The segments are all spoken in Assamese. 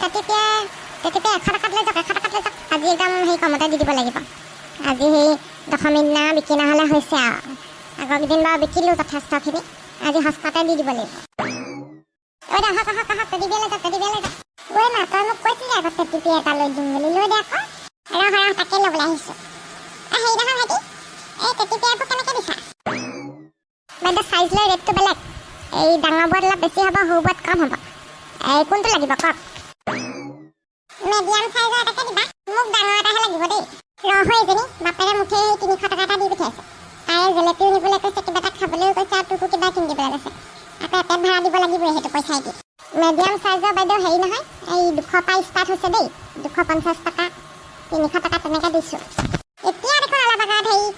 তেতিয়া তেতিয়া এশ টকাত লৈ যাওক এশ টকাত লৈ যাওক। আজি একদম সেই কমতে দি দিব লাগিব। আজি সেই দশমী দিনা বিক্ৰী নহ'লে হৈছে আৰু। আগৰ কেইদিন বাৰু বিকিলোঁ যথেষ্টখিনি। আজি সস্তাতে দি দিব লাগিব। ঐ আহক আহক আহক তেটি বিয়া যাওক তেটি বিয়া যাওক। ঐ মা তই মোক কৈছিলি আগত তেটি পি এটা লৈ দিম বুলি। লৈ দে আকৌ। ৰহ ৰহ তাকে ল'বলৈ আহিছোঁ। হেৰি নহয় ভাইটি এই তেটি পিয়াবোৰ কেনেকৈ দিছা? বাইদেউ চাইজ লৈ ৰেটটো বেলেগ। এই ডাঙৰ বোৰত অলপ বেছি হ'ব সৰু বোৰত কম হ'ব। এই কোনটো লাগিব কওক? মিডিয়াম চাইজৰ এটাকে দিবা। মোক ডাঙৰ এটাহে লাগিব দেই। ৰহ এজনী বাপেৰে মুঠে সেই তিনিশ টকা এটা দি পঠিয়াইছে। তাৰে জেলেপিও নিবলৈ কৈছে কিবা এটা খাবলৈও কৈছে আৰু তোকো কিবা কিনি দিবলৈ কৈছে। আকৌ এপেট ভাড়া দিব লাগিবই সেইটো পইচাই দি মিডিয়াম চাইজৰ বাইদেউ হেৰি নহয় এই দুশ পৰা ষ্টাৰ্ট হৈছে দেই দুশ পঞ্চাছ টকা। তিনিশ টকা তেনেকৈ দিছোঁ। এতিয়া দেখোন অলপ আগত হেৰি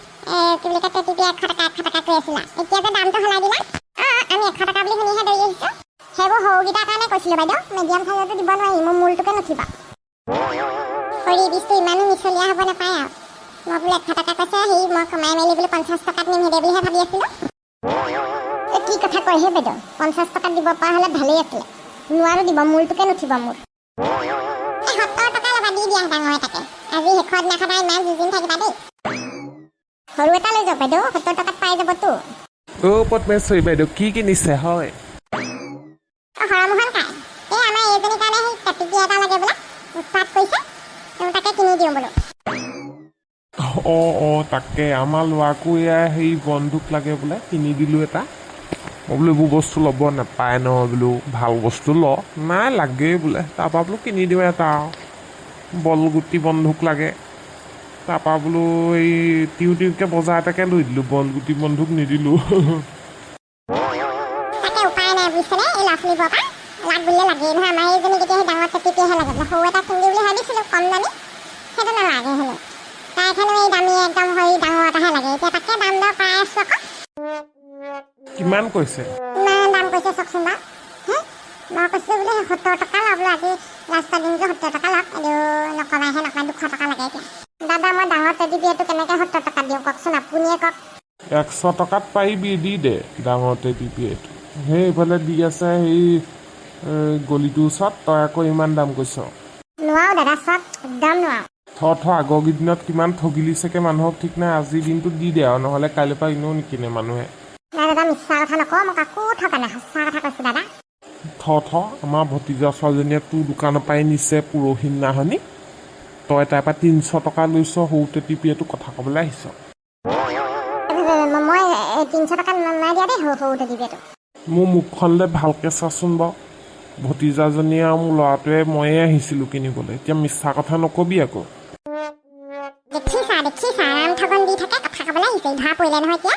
কি বুলি কয় তেটিপি এশ টকা এশ টকা কৈ আছিলা। এতিয়া যে দামটো সলাই দিলা অঁ আমি এশ টকা বুলি শুনিহে দৌৰি আহিছোঁ। সেইবোৰ সৰুকেইটাৰ কাৰণে কৈছিলোঁ বাইদেউ মিডিয়াম চাইজৰটো দিব নোৱাৰি মোৰ মূলটোকে নুঠিব। খৰি বীজটো ইমানো মিছলীয়া হ'ব নাপায় আৰু। মই বোলো এশ টকা কৈছে হেৰি মই কমাই মেলি বোলো পঞ্চাছ টকাত নিম সেইদে বুলিহে ভাবি আছিলোঁ। কি কথা কয় হে বাইদেউ পঞ্চাছ টকাত দিব পৰা হ'লে ভালেই আছিলে। নোৱাৰো দিব মূলটোকে নুঠিব মোৰ। সত্তৰ টকা ল'বা দি দিয়া ডাঙৰ এটাকে। আজি শেষৰ দিনাখন আৰু ইমান যুঁজিন থাকিবা দেই। সৰু এটা লৈ যাওক বাইদেউ সত্তৰ টকাত পাই যাবতো অ' পদ্মেশ্বৰী বাইদেউ কি কিনিছে হয়? অ, হৰমোহন কাই। এই আমাৰ এইজনীৰ কাৰণে সেই কাটিকি এটা লাগে বোলে উৎপাত কৰিছে। তাকে কিনি দিওঁ বোলো। অঁ অঁ তাকে আমাৰ ল'ৰাকো এয়া হেৰি বন্দুক লাগে বোলে কিনি দিলোঁ এটা। মই বোলো এইবোৰ বস্তু ল'ব নাপায় ন বোলো ভাল বস্তু ল। নাই লাগেই বোলে। তাৰপৰা বোলো কিনি দিওঁ এটা আৰু। বলগুটি বন্দুক লাগে। তাৰপৰা বোলো এই টিউ টিউকৈ বজাৰ এটাকে লৈ দিলোঁ বলগুটি বন্দুক নিদিলোঁ। ছোৱালীবোৰৰ পৰা লাগ। নহয় আমাৰ এইজনী কেতিয়া সেই ডাঙৰ কাটিকিহে লাগে। বোলে সৰু এটা কিনি দিওঁ বুলি ভাবিছিলোঁ কম দামী। সেইটো নালাগে হেনো। তাই খালি এই দামী একদম হেৰি ডাঙৰ এটাহে লাগে। এতিয়া তাকে দাম দৰ পাই আছোঁ আকৌ। কিমান কৈছে? ইমান দাম কৈছে চাওকচোন বাৰু। মই কৈছোঁ বোলে সত্তৰ টকা লওক বোলো আজি লাষ্টৰ দিনটো সত্তৰ টকা লওক। এইটো নকমাইহে নকমাই দুশ টকা লাগে এতিয়া। দাদা মই ডাঙৰ টেডি বিয়াৰটো কেনেকৈ সত্তৰ টকা দিওঁ কওকচোন আপুনিয়ে কওক। একশ টকাত পাৰিবি দি দে ডাঙৰতে দিবি এইটো সেই এইফালে দি আছে সেই গলিটোৰ ওচৰত তই আকৌ ইমান দাম কৈছ। নোৱাৰো দাদা চাওক একদম নোৱাৰো থ থ আগৰ কেইদিনত কিমান ঠগিলি চাগে মানুহক ঠিক নাই আজিৰ দিনটোত দি দে আৰু নহ'লে কাইলৈৰ পৰা এনেও নিকিনে মানুহে। নাই দাদা মিছা কথা নকওঁ মই কাকো থকা নাই সঁচা কথা কৈছোঁ দাদা। থ থ আমাৰ ভতিজা ছোৱালীজনীয়ে তোৰ দোকানৰ পৰাই নিছে পৰহি দিনাখনি তই তাইৰ পৰা তিনিশ টকা লৈছ সৰুতে টিপিয়েতো কথা ক'বলৈ আহিছ। মই এই তিনিশ টকা নাই দিয়া দেই সৰু সৰু টেডি বিয়াৰটো মোৰ মুখখনলৈ ভালকৈ চাচোন বাৰু। ভতিজাজনী আৰু মোৰ ল'ৰাটোৱে ময়ে আহিছিলোঁ কিনিবলৈ। এতিয়া মিছা কথা নকবি আকৌ। দেখিছা দেখিছা আৰাম ঠগন দি থাকে কথা ক'বলৈ আহিছে ধৰা পৰিলে নহয় এতিয়া।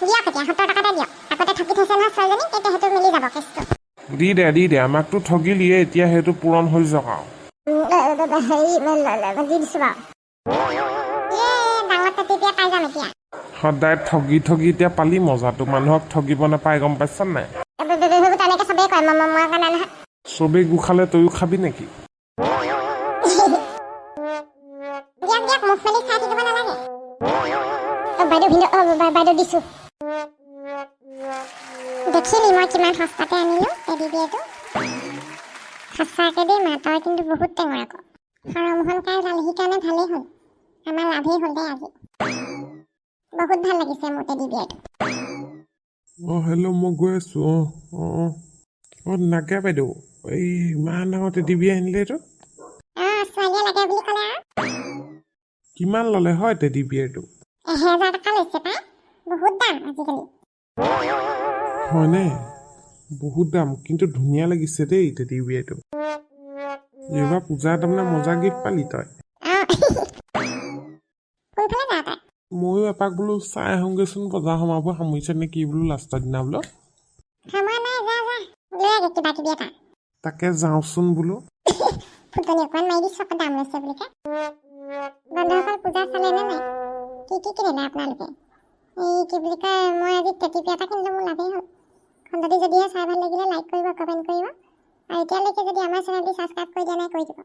দিয়ক এতিয়া সত্তৰ টকাতে দিয়ক। আগতে ঠগি থৈছে নহয় ছোৱালীজনী তেতিয়া সেইটো মিলি যাব কেছটো। দি দে দি দে আমাকতো ঠগিলিয়ে এতিয়া সেইটো পূৰণ হৈ যাওক আৰু। হেৰি দি দিছোঁ বাৰু ডাঙৰ পাই যাম এতিয়া। সদায় ঠগি ঠগি এতিয়া পালি মজাটো মানুহক ঠগিব নাপায় গম পাইছ নাই? তেনেকৈ চবেই কয় মই মই কাৰণে নহয়। চবেই গু খালে তয়ো খাবি নেকি? দিয়ক দিয়ক মুখ মেলি চাই থাকিব নালাগে। অ, বাইদেউ ভিনদেউ অ, বাইদেউ দিছোঁ। দেখিলি মই কিমান সস্তাতে আনিলোঁ টেডি বিয়াৰটো সঁচাকৈ দেই মা তই কিন্তু বহুত টেঙৰ আকৌ। সৰমোহন কাই লালহি কাৰণে ভালেই হ'ল। আমাৰ লাভেই হ'ল দেই আজি। বহুত ভাল লাগিছে মোৰ টেডি বিয়াৰটো অঁ হেল্ল' মই গৈ আছোঁ অঁ অঁ অঁ। অঁ নাগে বাইদেউ এই ইমান ডাঙৰ টেটিবি আনিলে এইটো অঁ ছোৱালীয়ে লাগে বুলি ক'লে আৰু কিমান ল'লে হয় টেডি হয়নে বহুত দাম কিন্তু ধুনীয়া লাগিছে দেই টেডি এইবাৰ পূজাৰ তাৰমানে মজা গিফ্ট পালি তই ময়ো এপাক বোলো চাই আহোঁগৈচোন বজাৰ সমাব সামৰিছে নে কি বোলো লাষ্টৰ দিনা বোলো লৈ আগে কিবা কিবি এটা তাকে যাওঁচোন বোলো ফুটনি অকণমান মাৰি দিছোঁ আকৌ দাম লৈছে বুলি কয় বন্ধুসকল পূজা চালে নে নাই কি কি কিনিলে আপোনালোকে এই কি বুলি কয় মই আজি টেটিপি এটা কিনিলোঁ মোৰ লাভেই হ'ল খণ্ডটি যদিহে চাই ভাল লাগিলে লাইক কৰিব কমেণ্ট কৰিব আৰু এতিয়ালৈকে যদি আমাৰ চেনেলটি ছাবস্ক্ৰাইব কৰি দিয়া নাই কৰি দিব